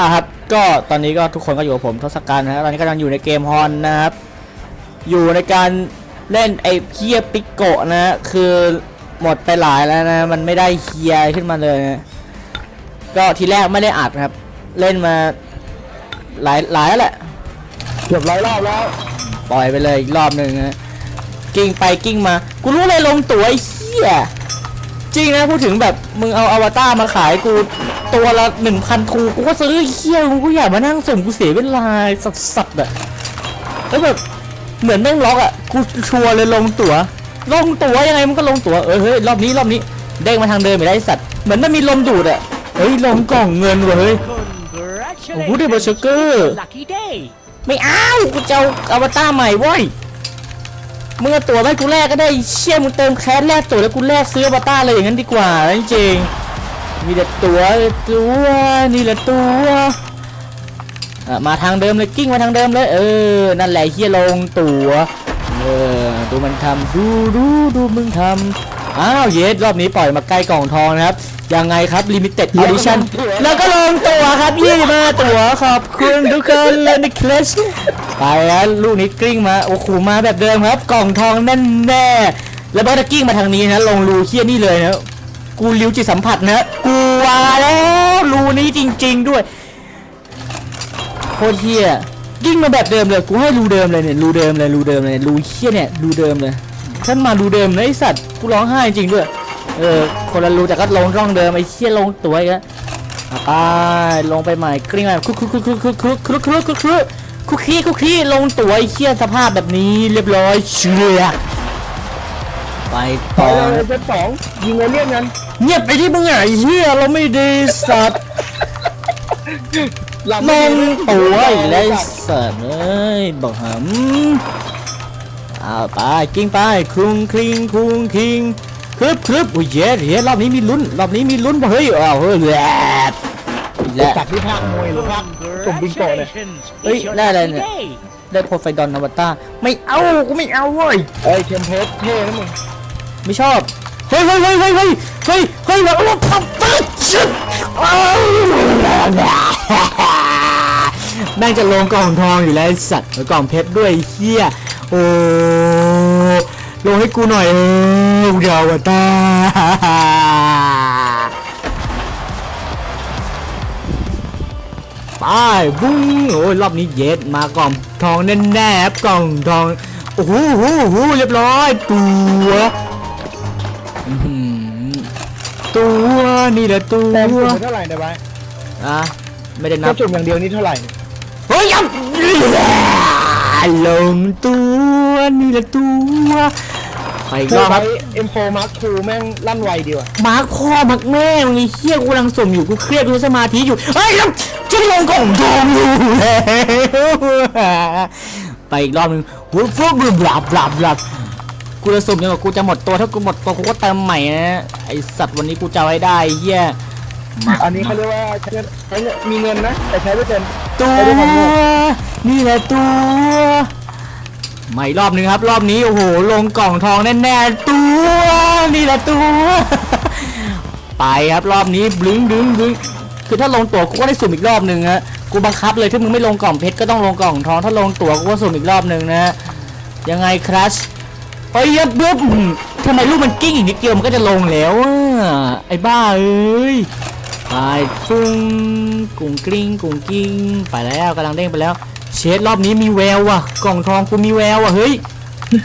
อะครับ ก็ตอนนี้ก็ทุกคนก็อยู่กับผมทศกัณฐ์นะครับตอนนี้กำลังอยู่ในเกมฮอนนะครับ อยู่ในการเล่นไอ้เพียปิโกะนะฮะคือหมดไปหลายแล้วนะ มันไม่ได้เคลียร์ขึ้นมาเลยนะก็ทีแรกไม่ได้อัดครับ เล่นมาหลายหลายแล้วแหละ เกือบร้อยรอบแล้ว ปล่อยไปเลยอีกรอบหนึ่งนะ กิ้งไปกิ้งมา กูรู้เลยลงตัวไอ้เหี้ย จริงนะพูดถึงแบบมึงเอาอวตารมาขายกูตัวละหนึ่งพันทูกูก็ซื้อไอ้เหี้ยกูก็อยากมานั่งสุ่มกูเสียเวลาสัสสัสๆอะแล้วแบบเหมือนแม่งล็อกอะกูชัวร์เลยลงตัวลงตัวยังไงมันก็ลงตัวเออเฮ้ยรอบนี้รอบนี้เด้งมาทางเดิมไม่ได้ไอ้สัตว์เหมือนมันมีลมดูดอะเฮ้ยลงกล่องเงินว่ะเฮ้ยโอ้โหได้เบอร์เชอร์เกอร์ Lucky day ไม่เอากูจะเอาอวตารใหม่เว้ย มึงเอาตั๋วไปกูแลกก็ได้เชี่ยมึงเติมแคสแลกตั๋วแล้วกูแลกซื้อบาต้าเลยอย่างนั้นดีกว่าจริงมีแต่ตั๋วตัวนี่แหละตัวมาทางเดิมเลยกิ้งมาทางเดิมเลย เออ นั่นแหละเฮียลงตั๋วเออดูมันทำดูดูดูมึงทำ อ้าวเยสรอบนี้ปล่อยมาใกล้กล่องทองนะครับ ยังไงครับ limited edition แล้วก็ลงตั๋วครับยี่มาตั๋วขอบคุณทุกคนเลยนะคลสไปแล้วลูกนี้กลิ้งมาโอ้โหมาแบบเดิมครับ กล่องทองแน่แน่ๆแล้วบอสกิ้งมาทางนี้นะลงรูเฮี้ยนี่เลยนะกูริวจิตสัมผัสนะกูว่าแล้วรูนี้จริง ๆด้วยโคตรเฮี้ยกิ้งมาแบบเดิมเลยกูให้รูเดิมเลยเนี่ยรูเดิมเลยรูเดิมเลยรูเฮี้ยเนี่ยรูเดิมเลย ฉันมารูเดิมเลยไอสัตว์กูร้องไห้จริงด้วย เออ คนละรูแต่ก็ลงร่องเดิมไอ้เชี่ยลงตัวอีกแล้วไปลงไปใหม่กริ้งไปคุกคุกคุกคุกคุกคุกคุกคุกคุกคุกคุกขี้คุกขี้ลงตัวไอ้เชี่ยสภาพแบบนี้เรียบร้อยเชื่อไปต่อเลยเซตสองยิงเงินเรียกกันเงียบไปที่มึงอะไอ้เหี้ยเราไม่ดีสัตว์ลงตัวอีกแล้วไอ้สัตว์เอ้ยบอกหำ เอาไปกิ้งไปครุงคลิงครุงคลิงครึบครึบโอ้ยเย้เย้รอบนี้มีลุ้นรอบนี้มีลุ้นว่ะเฮ้ยอ้าวเฮ้ยแหลบแหลบจากที่ภาคมวยหรือภาคสุ่มบิงโกเนี่ย Congratulations เฮ้ย It's your ได้อะไร lucky เนี่ย day ได้โพไฟดอนอวตารไม่เอากูไม่เอาเว้ยเอ้ยเทมเพสเท่นะมึงไม่ชอบเฮ้ยเฮ้ยเฮ้ยเฮ้ยเฮ้ยเฮ้ยเฮ้ยแบบว่าพับปั๊บชิบอ้าว แม่งจะลงกล่องทองอยู่แล้วไอ้สัตว์แล้วกล่องเพชรด้วยไอ้เฮียโอ้ลงให้กูหน่อยเออเดี๋ยวอวตารไปบุ้งโอ้ยรอบนี้เย็ดมากล่องทองแน่ๆครับกล่องทองโอ้โหโอ้โหโอ้โหเรียบร้อยตัวอื้อหือตัวนี่แหละตัวแต่สุ่มไปเท่าไหร่นะไบอะไม่ได้นัถ้าบจุ่มอย่างเดียวนี่เท่าไหร่เฮ้ยยับลงตัวนี่แหละตัวไปอีกรอบครับเอ็มโฟมาร์คทูแม่งลั่นไวดีว่ะมาร์คพ่อมักแม่มึงไอ้เฮี้ยกูกำลังสุ่มอยู่กูเครียดกูสมาธิอยู่เฮ้ยแล้วจะลงกล่องทองอยู่แล้วไปอีกรอบหนึงวุ้บฟุบบลับลับลับกูจะสุ่มจนกว่ากูจะหมดตัวถ้ากูหมดตัวกูก็เติมใหม่นะไอสัตว์วันนี้กูจะเอาให้ได้ไอ้เฮี้ยอันนี้เขาเรียกว่าใช้เงินใช้เงินมีเงินนะ แต่ใช้ไม่เป็นตัวใช้ด้วยความโง่นี่แหละตัวใหม่รอบหนึงครับ รอบนี้โอ้โหลงกล่องทองแน่ๆตัว นี่แหละตัว ไปครับรอบนี้บลึ้งดึงดึงคือถ้าลงตัวกูก็ได้สุ่มอีกรอบหนึ่งฮะกูบังคับเลยถ้ามึงไม่ลงกล่องเพชรก็ต้องลงกล่องทองถ้าลงตัวกูก็สุ่มอีกรอบหนึ่งนะฮะยังไงครัชไปยับยับอืมทำไมลูกมันกิ้งอีกนิดเดียวมันก็จะลงแล้วอะไอ้บ้าเอ้ย ไปกุ้งกุ้งกริ้งกุ้งกิ้งไปแล้วกำลังเด้งไปแล้ว เชดรอบนี้มีแววว่ะ กล่องทองกูมีแววว่ะเฮ้ย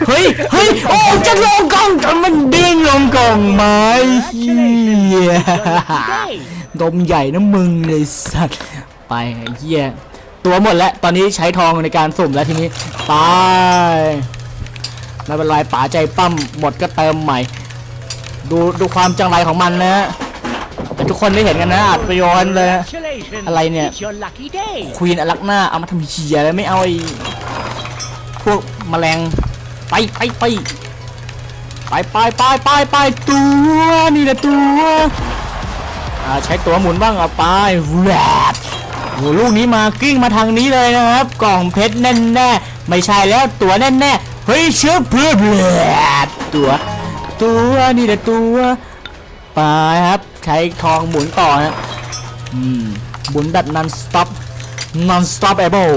เฮ้ยเฮ้ยโอ้จะลงกล่องแต่มันเด้งลงกล่องไม้เฮียดมใหญ่นะมึงเลยสัตว์ไปเฮียตัวหมดแล้วตอนนี้ใช้ทองในการสุ่มแล้วทีนี้ไปไม่เป็นไรป๋าใจปั้มหมดก็เติมใหม่ ดูดูความจังไรของมันนะ แต่ทุกคนได้เห็นกันนะอัดประโยชน์เลยนะ Congratulations อะไรเนี่ย It's your lucky day ควีนอลักหน้าเอามาทำเหี้ยแล้วไม่เอาไอ้พวกแมลงไปไปไปไปไปไปไปไปตัวนี่แหละตัวอ่าใช้ตัวหมุนบ้างเอาไปแวบโอ้ลูกนี้มากิ้งมาทางนี้เลยนะครับ กล่องเพชรแน่แน่ๆไม่ใช่แล้วตัวแน่แน่ๆเฮ้ยเชื่อเพื่อแวบตัว ตัวนี่แหละตัวไปครับ ใช้ทองหมุนต่อฮะอืมหมุนแบบ non stop non stop able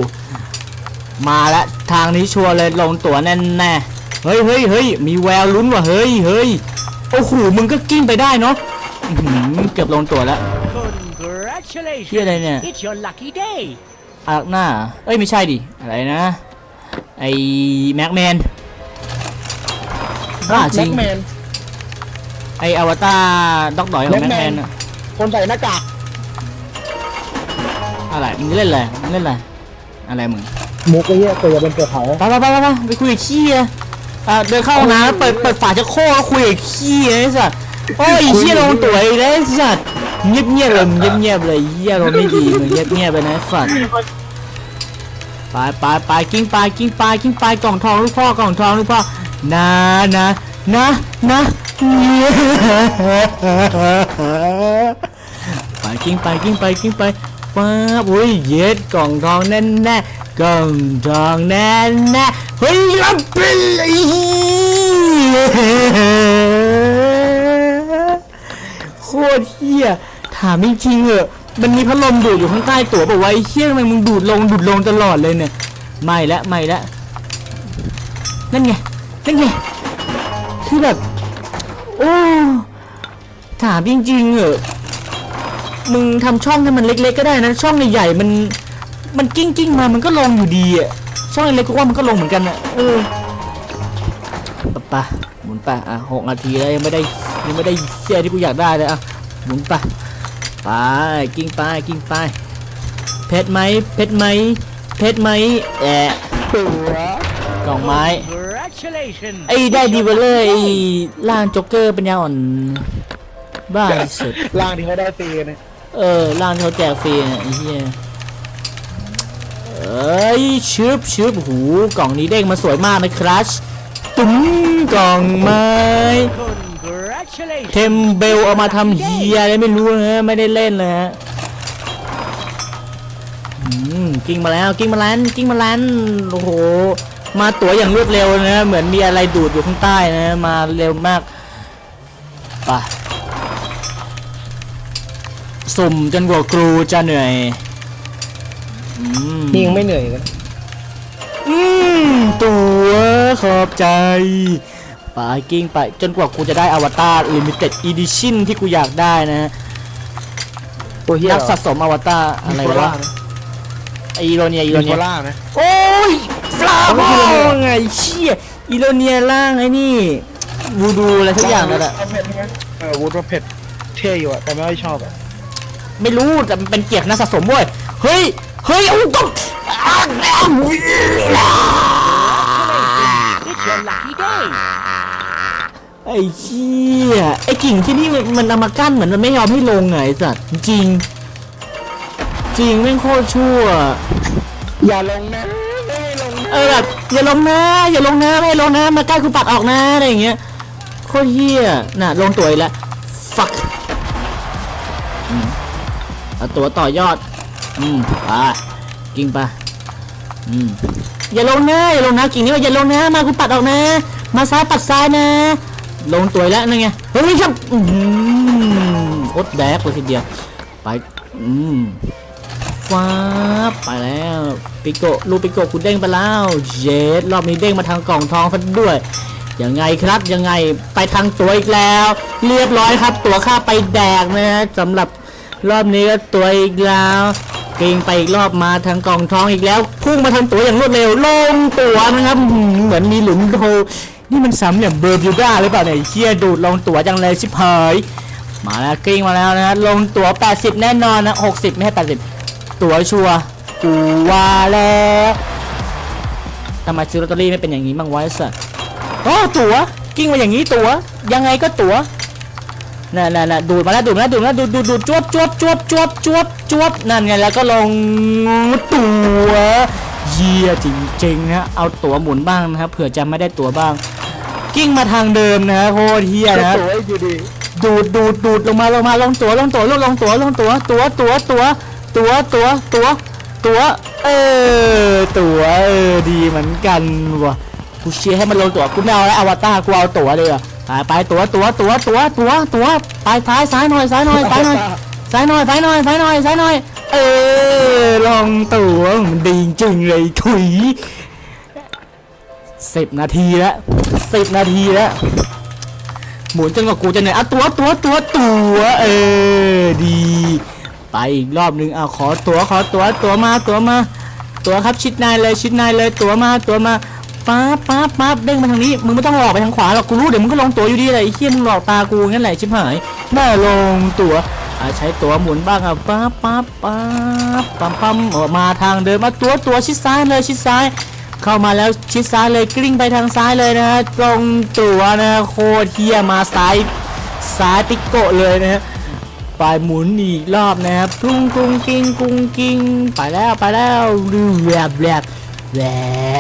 มาแล้วทางนี้ชัวร์เลยลงตั๋วแน่แน่ๆเฮ้ยเฮ้ยเฮ้ยมีแววลุ้นว่ะเฮ้ยเฮ้ยโอ้โหมึงก็กิ้งไปได้เนาะอื้อหือเกือบลงตั๋วแล้ว Congratulations! ที่อะไรเนี่ย It's your lucky day. อาร์หน้า เอ้ยไม่ใช่ดิ อะไรนะ ไอ้แม็กแมนบ้าจริงแม็กแมน ไอ้อวตารด็อกดอยของแม็กแมน Mac-Man คนใส่หน้ากากอะไรมึงเล่นอะไรมึงเล่นอะไรอะไรมึงมุกไอ้เหี้ยตัวเป็นตัวเขาไปไปไปไปไปไปคุยกับขี้อะอะเดินเข้าห้องน้ำแล้วเปิดเปิดฝาชักโครกแล้วคุยกับขี้ไอ้สัสโอ้ยไอ้ขี้ลงตัวอีกแล้วไอ้สัสเงียบเงียบๆเลยมึงเงียบเงียบๆเลยเหี้ยเราไม่ดีมึงเงียบเงียบๆไปนะไอ้สัสไปไปไปกิ้งไปกิ้งไปกิ้งไปกล่องทองลูกพ่อกล่องทองลูกพ่อนะนะนะนะ ไปกิ้งไปกิ้งไปกิ้งไปป้าบอุ้ยเย็ดกล่องทองแน่แน่กล่องทองแน่แน่เฮ้ยรับไปเลยโคตรเฮียถามจริงเหอะมันมีพัดลมดูดอยู่ข้างใต้ตั๋วบอกว่าไอ้เฮียทำไมมึงดูดลงดูดลงตลอดเลยเนี่ยไม่ละไม่ละนั่นไงนั่นไงคือแบบ อ้ถามจริงๆเหอะมึงทำช่องให้มันเล็กๆก็ได้นะ ช่องใหญ่ๆมัน มันกิ้งกิ้งๆมามันก็ลงอยู่ดีอะช่องเล็กๆก็ว่ามันก็ลงเหมือนกันอะเออปะปะหมุนไปอะหกนาทีแล้วยังไม่ได้ยังไม่ได้เสียที่กูอยากได้เลยอะหมุนไปไปกิ้งไปกิ้งไปเพชรไหมเพชรไหมเพชรไหมแอะตัวกล่องไม้ Congratulations! ไอ้ได้ดีเวลเลยไอ้ล่างโจ๊กเกอร์ปัญญาอ่อนบ้าที่สุด ล่างที่เขาได้ตีเนี่ยเออล่างที่เขาแจกฟรีเนี่ยไอ้เหี้ยเอ้ยชึบชึบหูกล่องนี้เด้งมาสวยมากนะครัชตุ้มกล่องไม้ Congratulations! เทมเบลเอามาทำเฮียอะไรไม่รู้นะฮะไม่ได้เล่นเลยฮะอืมกิ้งมาแล้วกิ้งมาแล้วกิ้งมาแล้วโอ้โห มาตัวอย่างรวดเร็วนะเหมือนมีอะไรดูดอยู่ข้างใต้นะมาเร็วมากไปสุ่มจนกว่ากรูจะเหนื่อยอืมยิงไม่เหนื่อยเลยอืมตัวขอบใจไปกิ้งไปจนกว่ากูจะได้อวตารลิมิเต็ดอีดิชั่นที่กูอยากได้นะฮะ ตัวเหี้ยนักสะสมอวตารอะไรวะไออีโรเนียอีโรมีเนีโคยล่านะโอ้ยฟลาโมไงเชี่ยอีโรเนียล่างไอ้นี่วูดูอะไรทุกอย่างนั่นแหละเผ็ดใช่ไหมเออวูดว่าเผ็ดเท่อยู่อะแต่ไม่ค่อยชอบอะไม่รู้แต่มันเป็นเกียรตินักสะสมเว้ยเฮ้ยเฮ้ยเอาก็ It's your lucky day. ไอ้เชี่ยไอ้กิ่งที่นี่มันมันเอามากั้นเหมือนมันไม่ยอมให้ลงไงไอ้สัตว์จริง จริงแม่งโคตรชั่ว อย่าลงนะไม่ให้ลงนะเออแบบอย่าลงนะอย่าลงนะไม่ให้ลงนะมาใกล้กูปัดออกนะอะไรอย่างเงี้ยโคตรเฮี้ยน่ะลงตัวอีกแล้ว fuck อืมเอาตัวต่อยอด อืมไปกิ่งไปอืมอย่าลงนะอย่าลงนะกิ่งนี้ว่าอย่าลงนะ มากูปัดออกนะ มาซ้ายปัดซ้ายนะ ลงตัวอีกแล้วนั่นไงเฮ้ยครับอืมอดแดกเลยทีเดียวไปอืม ฟ้าไปแล้วปิโกลูปิโกคุณเด้งไปแล้วเย็ดรอบนี้เด้งมาทางกล่องทองซะด้วยยังไงครับยังไงไปทางตัวอีกแล้ว เรียบร้อยครับ ตัวค่าไปแดกนะฮะสำหรับรอบนี้ก็ตัวอีกแล้วเก่งไปอีกรอบมาทางกล่องทองอีกแล้ว พุ่งมาทางตัวอย่างรวดเร็วลงตัวนะครับเหมือนมีหลุมโฮนี่มันซ้ำอย่างเบอร์บิวด้าหรือเปล่าเนี่ยเชี่ยดูดลงตัวจังเลยชิบหายมาแล้วกิ้งมาแล้วนะฮะลงตัว 80 แน่นอนนะ 60 ไม่ใช่80 ตั๋วชัวร์กูว่าแล้วทำไมซื้อลอตเตอรี่ไม่เป็นอย่างนี้บ้างวะไอ้สัสโอ้ตั๋วกิ้งมาอย่างนี้ตั๋วยังไงก็ตั๋วน่ะน่ะน่ะดูดมาแล้วดูดมาแล้วดูดมาแล้วดูดดูดดูดจวบจวบจวบจวบจวบจวบนั่นไงแล้วก็ลงตั๋วเยี่ยจริงๆนะเอาตั๋วหมุนบ้างนะครับเผื่อจะไม่ได้ตั๋วบ้าง กิ้งมาทางเดิมนะโคตรเฮียนะตัวอยู่ดีดูดดูดดูดลงมาลงมาลงตัวลงตัวลงลงตัวลงตัวตัวตัวตัว ตัวตัวตัวตัวเออตัวเออดีเหมือนกันวะกูเชียร์ให้มันลงตัวกูไม่เอาแล้วอวตารกูเอาตัวเลยอะไปไปตัวตัวตัวตัวตัวตัวไปท้ายซ้ายหน่อยซ้ายหน่อยซ้ายหน่อยซ้ายหน่อยซ้ายหน่อยซ้ายหน่อยซ้ายหน่อย เออลองตัวมันดีจริงเลยถุยสิบนาทีแล้วสิบนาทีแล้วหมุนจนกว่ากูจะเหนื่อยอะตัวตัวตัวตัวเออดี ไปอีกรอบนึงอะขอตัวขอตัวตัวมาตัวมา ตัวครับชิดนายเลยชิดนายเลยตัวมาตัวมาป๊าบป๊าบป๊าบเด้งมาทางนี้มึงไม่ต้องหลอกไปทางขวาหรอกกูรู้เดี๋ยวมึงก็ลงตัวอยู่ดีเลยไอ้เฮี้ยมึงหลอกตากูงั้นแหละชิบหายแม่ลงตัวอะใช้ตัวหมุนบ้างอะป๊าบป๊าบป๊าบปั๊มปั๊มออกมาทางเดินมาตัวตัวชิดซ้ายเลยชิดซ้าย เข้ามาแล้วชิดซ้ายเลยกลิ้งไปทางซ้ายเลยนะฮะตรงตัวนะโคตรเฮียมาซ้ายซ้ายปิกโกะเลยนะฮะ ไปหมุนอีกรอบนะครับกรุงกรุงกิ้งกรุงกิ้งไปแล้วไปแล้วดูแวบแวบแว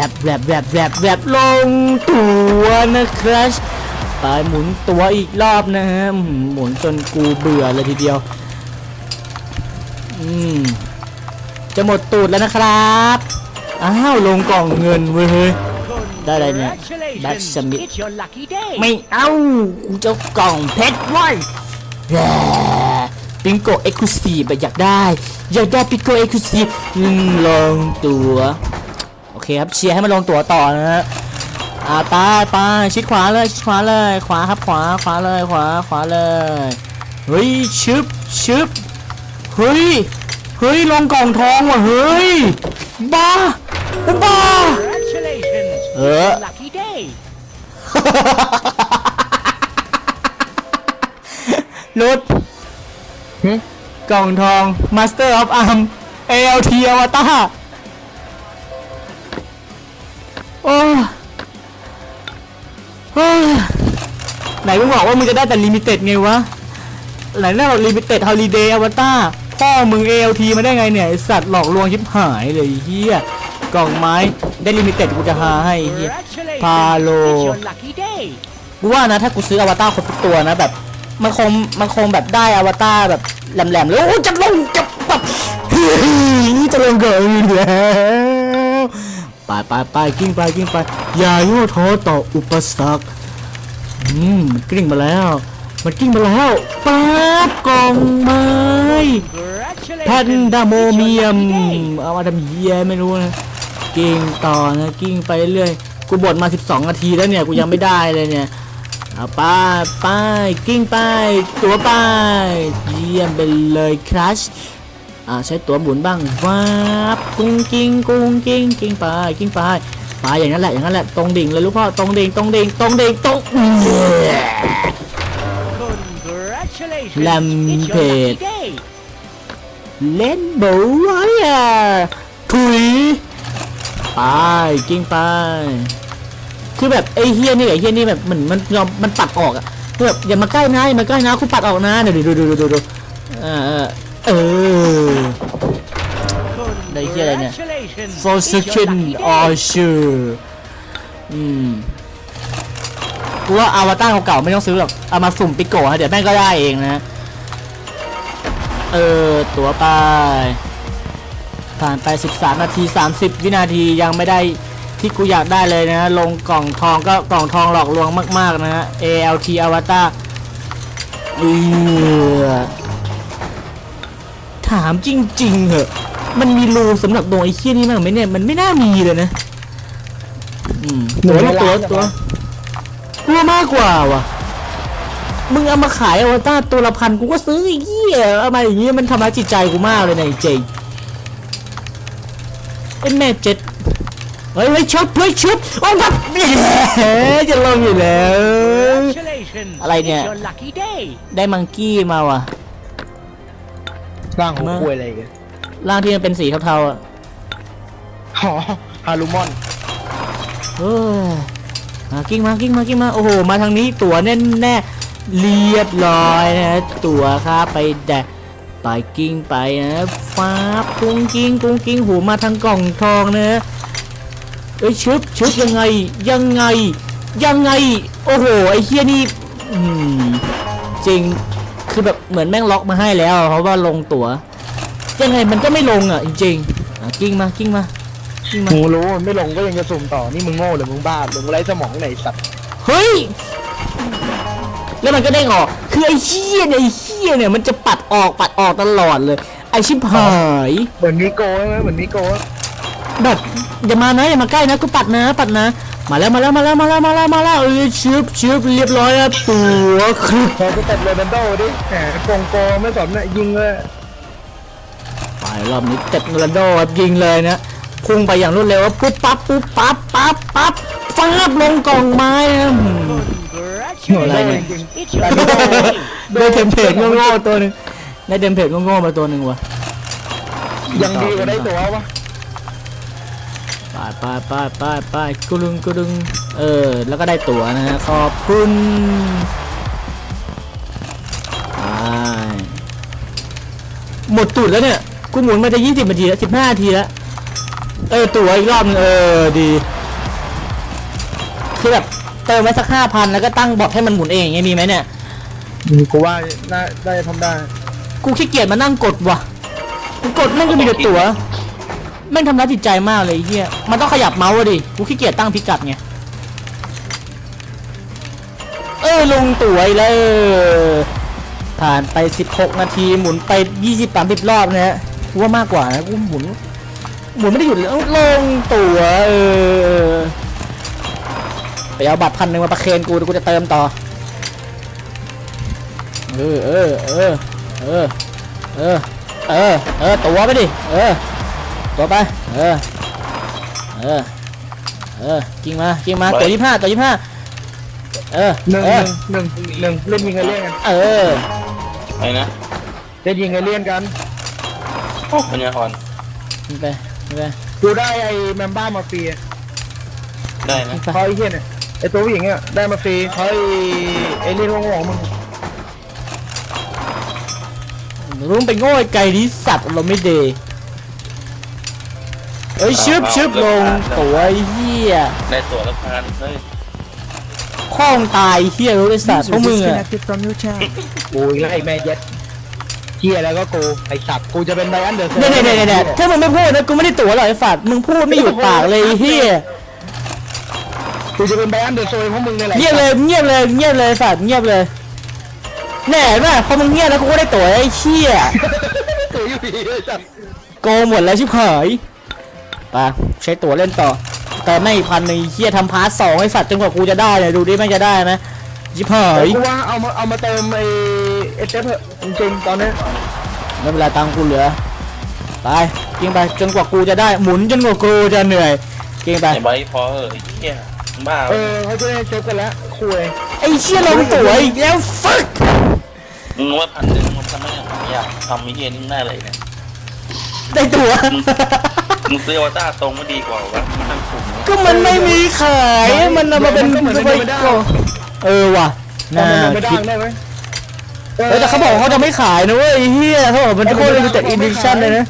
บแวบแวบแวบแวบลงตัวนะครับไปหมุนตัวอีกรอบนะฮะหมุนจนกูเบื่อเลยทีเดียว อืมจะหมดตูดแล้วนะครับอ้าวลงกล่องเงินเว้ยได้อะไรเนี่ย Back Congratulations. Summit. It's your lucky day. ไม่เอากูจะกล่องเพชรไว้ ปิงโกเอ็กซ์คลูซีฟอยากได้ อยากได้ปิงโกเอ็กซ์คลูซีฟลงตัว โอเคครับเชียร์ให้มันลงตัวต่อนะฮะอ่าไปไปชิดขวาเลยชิดขวาเลยขวาครับขวาขวาเลยขวาขวาเลยเฮ้ยชึบชึบเฮ้ยเฮ้ยลงกล่องทองว่ะเฮ้ยบ้าบ้า Congratulations. Uh. It's your lucky day. นุช หึ กล่องทอง Master of Arm ALT Avatar โอ้โอ้ไหนมึงบอกว่ามึงจะได้แต่ลิมิเต็ดไงวะ ไหนนั่นบอกลิมิเต็ดฮอลิเดย์อวตารพ่อมึง ALT มาได้ไงเนี่ยไอ้สัตว์หลอกลวงชิบหายเลยไอ้เฮียกล่องไม้ได้ลิมิเต็ดกูจะหาให้ไอ้เฮีย Congratulations. Palo. It's your lucky day. กูว่านะถ้ากูซื้ออวตารครบทุกตัวนะแบบ มันคงมันคงแบบได้อวตารแบบแหลมๆแล้วโอ้จะลงจะปับเฮ้ยจะลงเกินแล้วไปไปไปกิ้งไปกิ้งไปอย่าย่อท้อต่ออุปสรรคอืมมันกลิ้งมาแล้ว มันกลิ้งมาแล้วป๊าบกล่องไม้ Congratulations. แพนดาโม It's your เมียม lucky day. เอามาทำเฮียไม่รู้นะกิ้งต่อนะกิ้งไปเรื่อยกูบดมา 12 นาทีแล้วเนี่ย กูยังไม่ได้เลยเนี่ย เอาไปไปกิ้งไป ตัวไป เยี่ยมไปเลยครัชอ่าใช้ตัวหมุนบ้างวาบกุ้งกิ้งกุ้งกิ้งกิ้งไปกิ้งไปไปอย่างนั้นแหละอย่างนั้นแหละตรงดิ่งเลยลูกพ่อตรงดิ่งตรงดิ่งตรงดิ่งตรงเย้ Congratulations. Lampage. It's your lucky day. เล่นโบว์ไว้อะถุยไปกิ้งไป คือแบบไอ้เฮียนี่ไอ้เฮียนี่แบบเหมือนมันยอมมันปัดออกอะคือแบบอย่ามาใกล้นะอย่ามาใกล้นะคุณปัดออกนะเดี๋ยวดูดูดูดูดูเออเออได้เหี้ยอะไรเนี่ย Congratulations. for It's your second lucky day. or sure อืมกูว่าอวตารเก่าๆไม่ต้องซื้อหรอกเอามาสุ่มปิโกะฮะเดี๋ยวแม่งก็ได้เองนะ เออ ตัวไปผ่านไป 13 นาที 30 วินาทียังไม่ได้ ที่กูอยากได้เลยนะ ลงกล่องทองก็กล่องทองหลอกลวงมาก ๆ นะฮะ ALT Avatar เออถามจริง ๆเหอะ มันมีรูสำหรับตัวไอ้เคี้ยนี่มั้างไหมเนี่ย มันไม่น่ามีเลยนะอืมหนึ่ตัวงในละตัวล้านตัวเหรอกลัวมากกว่าว่ะ มึงเอามาขายอวตารตัวละพันกูก็ซื้อไอ้เหี้ยเอามาอย่างเงี้ยมันทำร้ายจิตใจกูมากเลยนะไอ้เจงเอ็นแม่เจ็ด เฮ้ยเฮ้ยชุบเฮ้ยชุบโอ้ยแบบแหมจะลงอยู่แล้ว Congratulations. อะไรเนี่ย It's your lucky day. ได้มังกี้มาว่ะ ร่างของมาคุยอะไรกันร่างที่มันเป็นสีเทาๆอะอ๋อฮารุมอนเฮ้ยมากิ้งมากิ้งมากิ้งมา โอ้โห มาทางนี้ตั๋วแน่แน่ๆเรียบร้อยนะตั๋วค่าไปแดกไปกิ้งไปนะฟ้าบกุ้งกิ้งกุ้งกิ้งหูมาทางกล่องทองนะ เอ้ยชึบชึบยังไงยังไง ยังไง โอ้โหไอ้เฮียนี่อืมจริงคือแบบเหมือนแม่งล็อกมาให้แล้วอะเพราะว่าลงตั๋วยังไงมันก็ไม่ลงอะจริงๆอะกิ้งมากิ้งมากิ้งมามึงรู้มันไม่ลงก็ยังจะสุ่มต่อนี่มึงโง่หรือมึงบ้าหรือมึงไร้สมองไหนสัตว์เฮ้ยแล้วมันก็เด้งออก คือไอ้เหี้ยเนี่ยไอ้เหี้ยเนี่ยมันจะปัดออกปัดออกตลอดเลย ไอชิบหาย เหมือนมีโกใช่ไหมเหมือนมีโกแบบ อย่ามานะอย่ามาใกล้นะกูปัดนะปัดนะ มาแล้วมาแล้วมาแล้วมาแล้วมาแล้วมาแล้วเออชิบชิบเรียบร้อยแล้วตัวครึกพอไปตัดโรนัลโดดิแหมโกงโกไม่สนน่ะยิงเลยไปรอบนี้เต็ดโรนัลโดครับยิงเลยนะพุ่งไปอย่างรวดเร็วว่าปุ๊บปั๊บปุ๊บปั๊บปั๊บปั๊บฟาบลงกล่องไม้นะอืม Congratulations. It's your day. ได้เทมเพลตโง่ๆตัวหนึงได้เทมเพลตโง่ๆมาตัวหนึ่งวะยังดีกว่าได้ตัววะ ไปไปไปไปไปกุลึงกุลึงเออ แล้วก็ได้ตั๋วนะฮะขอบคุณไปหมดตุดแล้วเนี่ย กูหมุนมาจะยี่สิบนาทีแล้วสิบห้านาทีแล้ว เออ ตั๋วอีกรอบนึงเออ ดีคือแบบเติมไว้สักห้าพันแล้วก็ตั้งบอทให้มันหมุนเองอย่างเงี้ยมีไหมเนี่ยกูว่าน่าได้ทำได้ กูขี้เกียจมานั่งกดว่ะกูกดแม่งก็มีแต่ตั๋ว แม่งทำร้ายจิตใจมากเลยไอ้เฮียมันต้องขยับเมาส์อะดิ กูขี้เกียจตั้งพิกัดไง เออลงตั๋วอีกแล้วเออผ่านไป 16 นาทีหมุนไป 20 30 รอบนะฮะกูว่ามากกว่านะกูหมุน หมุนไม่ได้หยุดเลยลงตั๋วเออไปเอาบัตรพันหนึ่งมาประเคนกูเดี๋ยวกูจะเติมต่อ เออเออเออเออเออเออเออตัวไปดิ เออ ตัวไป เออ เออ เออกิ้งมากิ้งมา ตัวยี่ห้าตัวยี่ห้าเออ หนึ่งเอหอนึ่งหนึ่งหนึ่งเล่นยิงกันเล่นกันเออไอ้นะเล่นยิงกันเล่นกันปัญญาอ่อน ยิงไปยิงไปกูได้ไอ้แมมบ้ามาฟรีได้นะยิงไป เพราะไอ้เหี้ยเนี่ยไอ้ตัวผู้หญิงเนี่ยได้มาฟรีเพราะไอ้ไอ้เล่นงงๆมึงรุ้งไปโง่ไอ้ไก่นี้สัตว์เราไม่เดย์ เอ้ยชึบชึบลงตัวไอ้เหี้ยได้ตัวละพันเฮ้ยข้องตายเหี้ยรู้ไอ้สัตว์พวกมึงอะกูอีกแล้วไอ้แม่เย็ดเหี้ยแล้วก็กูไอ้สัตว์กูจะเป็นไบรอันเดอร์เซนเนี่ยเนี่ยเนี่ยเนี่ยถ้ามึงไม่พูดนะกูไม่ได้ตั๋วหรอกไอ้ฝัดมึงพูดไม่หยุดปากเลยไอ้เฮียกูจะเป็นไบรอันเดอร์โซนของมึงนี่แหละเงียบเลยเงียบเลยเงียบเลยฝัดเงียบเลยแน่แม่พอมึงเงียบแล้วกูก็ได้ตั๋วไอ้เชี่ยกูอยู่ดีไอ้สัตว์โกงหมดแล้วชิบหายไปใช้ตั๋วเล่นต่อ แต่ไม่พันหนึ่งไอ้เฮียทำพาร์ทสองไอ้ฝัดจนกว่ากูจะได้เลยดูดิไม่งจะได้ไหมชิบหายกูว่าเอามาเอามาเติมไอ้เอสเอฟจริงๆตอนนี้ไม่เป็นไรตังค์กูเหลือไปกินไปจนกว่ากูจะได้หมุนจนกว่ากูจะเหนื่อยกินไปไอ้ใบพอเออไอ้เหี้ยบ้าเออเขาจะได้เช็คกันแล้วคุยไอ้เชี่ยลงตั๋วอีกแล้วฟักมึงว่าพันหนึ่งมึงทำไม่ได้ผมอยากทำไอ้เหี้ยนี่ได้เลยเนี่ยได้ตั๋ว มึงซื้ออวตารตรงไม่ดีกว่าวะมันถูกก็มันไม่มีขาย มันเอามาเป็นไปก่อนเออว่ะทำน่าไมมันไม่ได้คิดได้ไหมเฮ้ยแต่เขาบอกเขาจะไม่ขายนะเว้ยไอ้เฮียเขาบอกมันโคตรลิมิเต็ดอินดิชั่นเลยนะ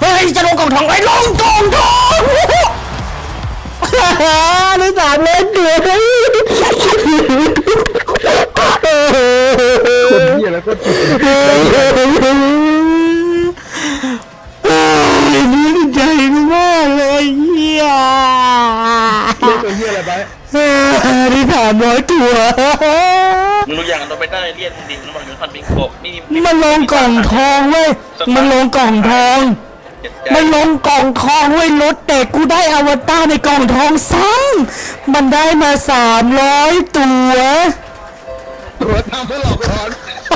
เฮ้ยจะลงกล่องทองไอ้ลงกล่องทองในสามเล่นเดือดคนเหี้ยแล้วก็ติากเลยเฮียเล่นตัวเหี้ยอะไรไปนี่สามร้อยตัวมึงรู้อย่างเราไปได้เรียนดิมันบอกอยู่พันปิงกบนี่มันลงกล่องทองเว้ยมันลงกล่องทองเจ็ดใจมันลงกล่องทองเว้ยรถแต่กูได้อวตารในกล่องทองซ้ำมันได้มาสามร้อยตัวตัวทำให้หลอกร้อนท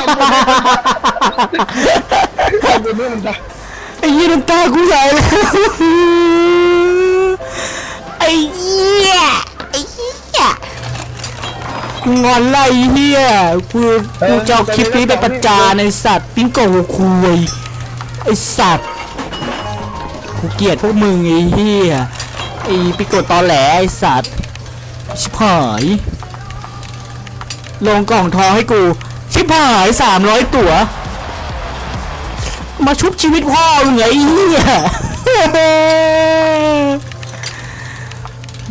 ำเป็นเรื่องมันได้ ไอ้ยี่น้ำตากูใหญ่แล้วไอ้เหี้ยไอ้เหี้ยกูงอนไล่เหี้ยกูกูจะเอาคลิปนี้ไปประจานในสัตว์ปิ้งโกคุยไอ้สัตว์กูเกลียดพวกมึงไอ้เหี้ยไอ้ปิโกตอแหลไอ้สัตว์ชิบหายลงกล่องทองให้กู ชิบหายสามร้อยตั๋ว มาชุบชีวิตพ่อมึงไงเหี้ย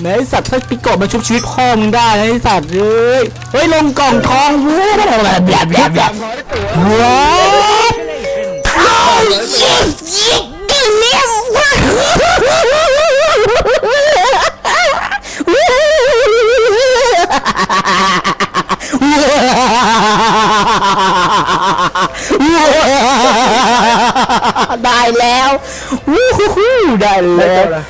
ไหนสัตว์ถ้าปิโกะมาชุบชีวิตพ่อมึงได้นะไอ้สัตว์เอ้ยเฮ้ยลงกล่องทองเว้ยแบบแบบแบบแบบแบบสามร้อยตัวว้าว Congratulations. เอยิงยิงดิเนี่ยว้า วแล้ววู้ฮู้ฮู้ได้ได้แล้ตัววละ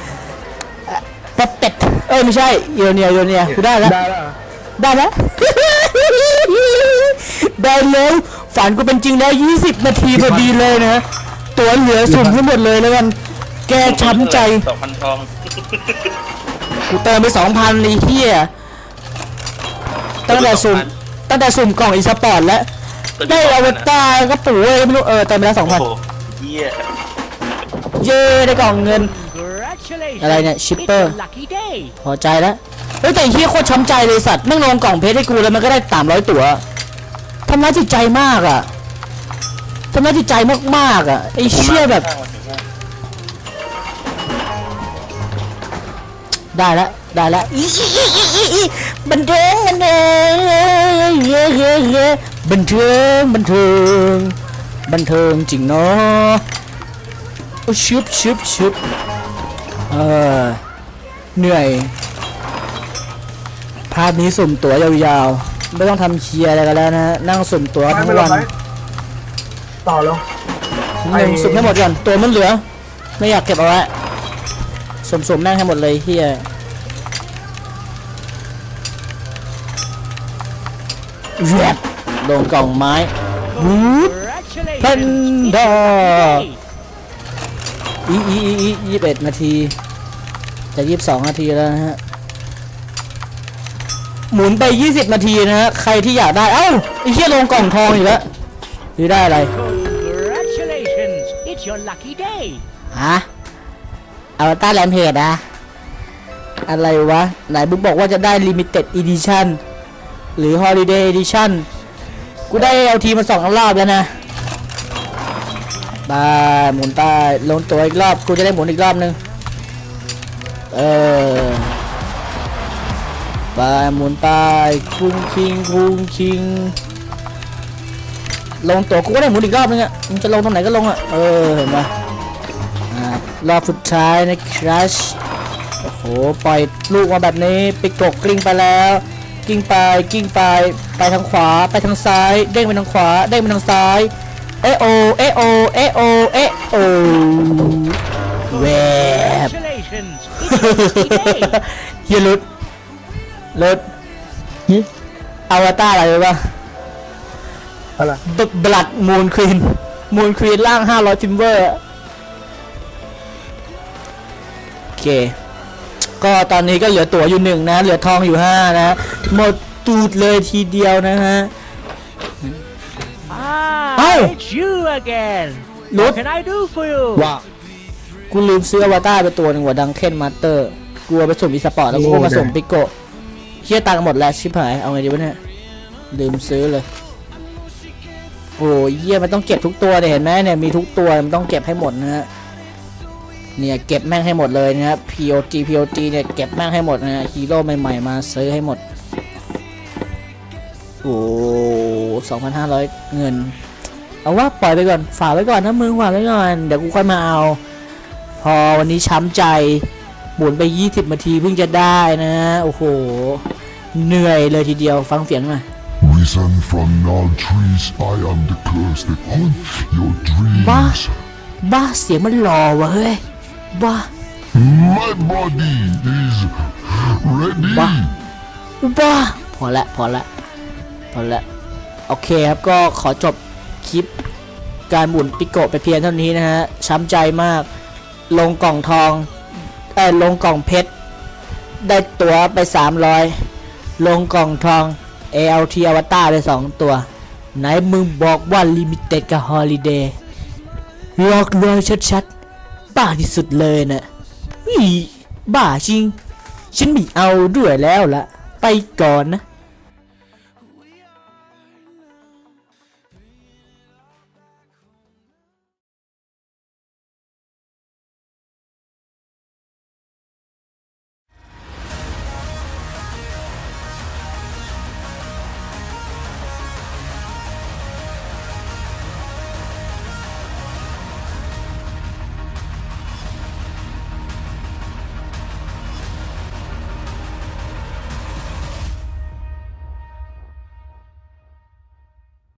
ปะเป็ดเอ้ยไม่ใช่โยเนียโยเนียกูได้แล้วได้แล้วได้แล้วได้แล้วฝันกูเป็นจริงแล้ว20 นาทีพอดีเลยนะ ตัวเหลือสุ่มทั้งหมดเลยแล้วกัน แกช้ำใจสองพันทองกูเติมไป2,000เลยเฮียตั้งแต่สุ่มตั้งแต่สุ่มกล่องอีสปอร์ตแล้ว ได้อวตารก็ปู่เอ้ยไม่รู้เออเติมไปแล้วโอ้โห2,000เยี่ยเย้ได้กล่องเงิน Congratulations. อะไรเนี่ย shipper It's your lucky day. พอใจแล้วเฮ้ยแต่ไอ้เฮียโคตรช้ำใจเลยสัตว์แม่งลงกล่องเพชรให้กูแล้วมันก็ได้สามร้อยตั๋วทำร้ายจิตใจมากอะทำร้ายจิตใจมากๆอะไอ้เชี่ยแบบ ได้แล้วได้แล้วอีอีอีอีอีอีบันเทิงบันเทิงเฮ้ยเฮ้ยเฮ้ยเฮ้ย บันเทิงบันเทิงบันเทิงจริงเนาะโอ้ชุบชุบชุบเออเหนื่อย ภาพนี้สุ่มตั๋วยาวๆ ไม่ต้องทำเชียร์อะไรกันแล้วนะ นั่งสุ่มตั๋วทั้งวันต่อลงหนึ่งสุ่มให้หมดก่อนตัวมันเหลือ ไม่อยากเก็บเอาไว้สุ่มๆแม่งให้หมดเลยเฮียแร บลงกล่องไม้วูบ Congratulations. Panda. It's your lucky day. อีอีอีอียี่สิบเอ็ดนาที จะยี่สิบสองนาทีแล้วนะฮะ หมุนไปยี่สิบนาทีนะฮะ ใครที่อยากได้ เอ้าไอ้เหี้ยลงกล่องทองอีกแล้วหรือได้อะไร Congratulations. It's your lucky day. ฮะอวตารแลมเพจอะอะไรวะ ไหนบุ๊กบอกว่าจะได้ Limited Edition หรือ Holiday Edition กูได้เอาทีมาสองรอบแล้วนะไปหมุนไปลงตัวอีกรอบกูจะได้หมุนอีกรอบนึงเออไปหมุนไปคุ้งคิงคุ้งคิงลงตัวกูก็ได้หมุนอีกรอบนึงอะมึงจะลงตรงไหนก็ลงอะเออเห็นปะอ่ารอบสุดท้ายนะครัชโอ้โหปล่อยลูกมาแบบนี้ไปกกกลิ้งไปแล้ว กิ้งไปกิ้งไปไปทางขวาไปทางซ้าย เด้งไปทางขวาเด้งไปทางซ้ายเอะโอเอะโอเอะโอเอะโอแวบ Congratulations. It's your lucky day. เฮียรุดรุดหึอวตารอะไรรู้ปะอะไรบลัดมูนควีนมูนควีนล่าง500ฟิมเวอร์โอเค ก็ตอนนี้ก็เหลือตั๋วอยู่หนึ่งนะ เหลือทองอยู่ห้านะ หมดตูดเลยทีเดียวนะฮะ Ah, Oh. it's you again. Look. What can I do for you? ว่า กูลืมซื้ออวตารไปตัวหนึ่งว่ะดังเคนมาสเตอร์กูเอาไปสุ่มอีสปอร์ตแล้วกูก็มาสุ่มปิโกะเฮียตังค์หมดแล้วชิบหายเอาไงดีวะเนี่ยลืมซื้อเลย โอ้ยเยี่ยมันต้องเก็บทุกตัวเนี่ยเห็นไหมเนี่ยมีทุกตัวมันต้องเก็บให้หมดนะฮะ เนี่ยเก็บแม่งให้หมดเลยนะครับ POG POG เนี่ยเก็บแม่งให้หมดนะฮะฮีโร่ใหม่ๆมาซื้อให้หมด โอ้สองพันห้าร้อยเงิน เอาว่าปล่อยไปก่อนฝากไว้ก่อนนะมึงฝากไว้ก่อน เดี๋ยวกูค่อยมาเอา พอวันนี้ช้ำใจหมุนไป20นาทีเพิ่งจะได้นะโอ้โห เหนื่อยเลยทีเดียวฟังเสียงหน่อย Risen from gnarled trees, I am the curse that haunt your dreams. บ้าบ้าเสียงมันหล่อวะเฮ้ย บ้า My body is ready. บ้าบ้าพอละพอละพอละโอเคครับก็ขอจบคลิปการหมุนปิโกะไปเพียงเท่านี้นะฮะ ช้ำใจมาก ลงกล่องทองเอ้ยลงกล่องเพชร ได้ตั๋วไป 300 ลงกล่องทอง ALT อวตารไป 2 ตัว ไหนมึงบอกว่าลิมิเต็ดกับฮอลิเดย์หลอกลวงชัดๆ บ้าที่สุดเลยนะอีบ้าจริง ฉันไม่เอาด้วยแล้วละไปก่อนนะ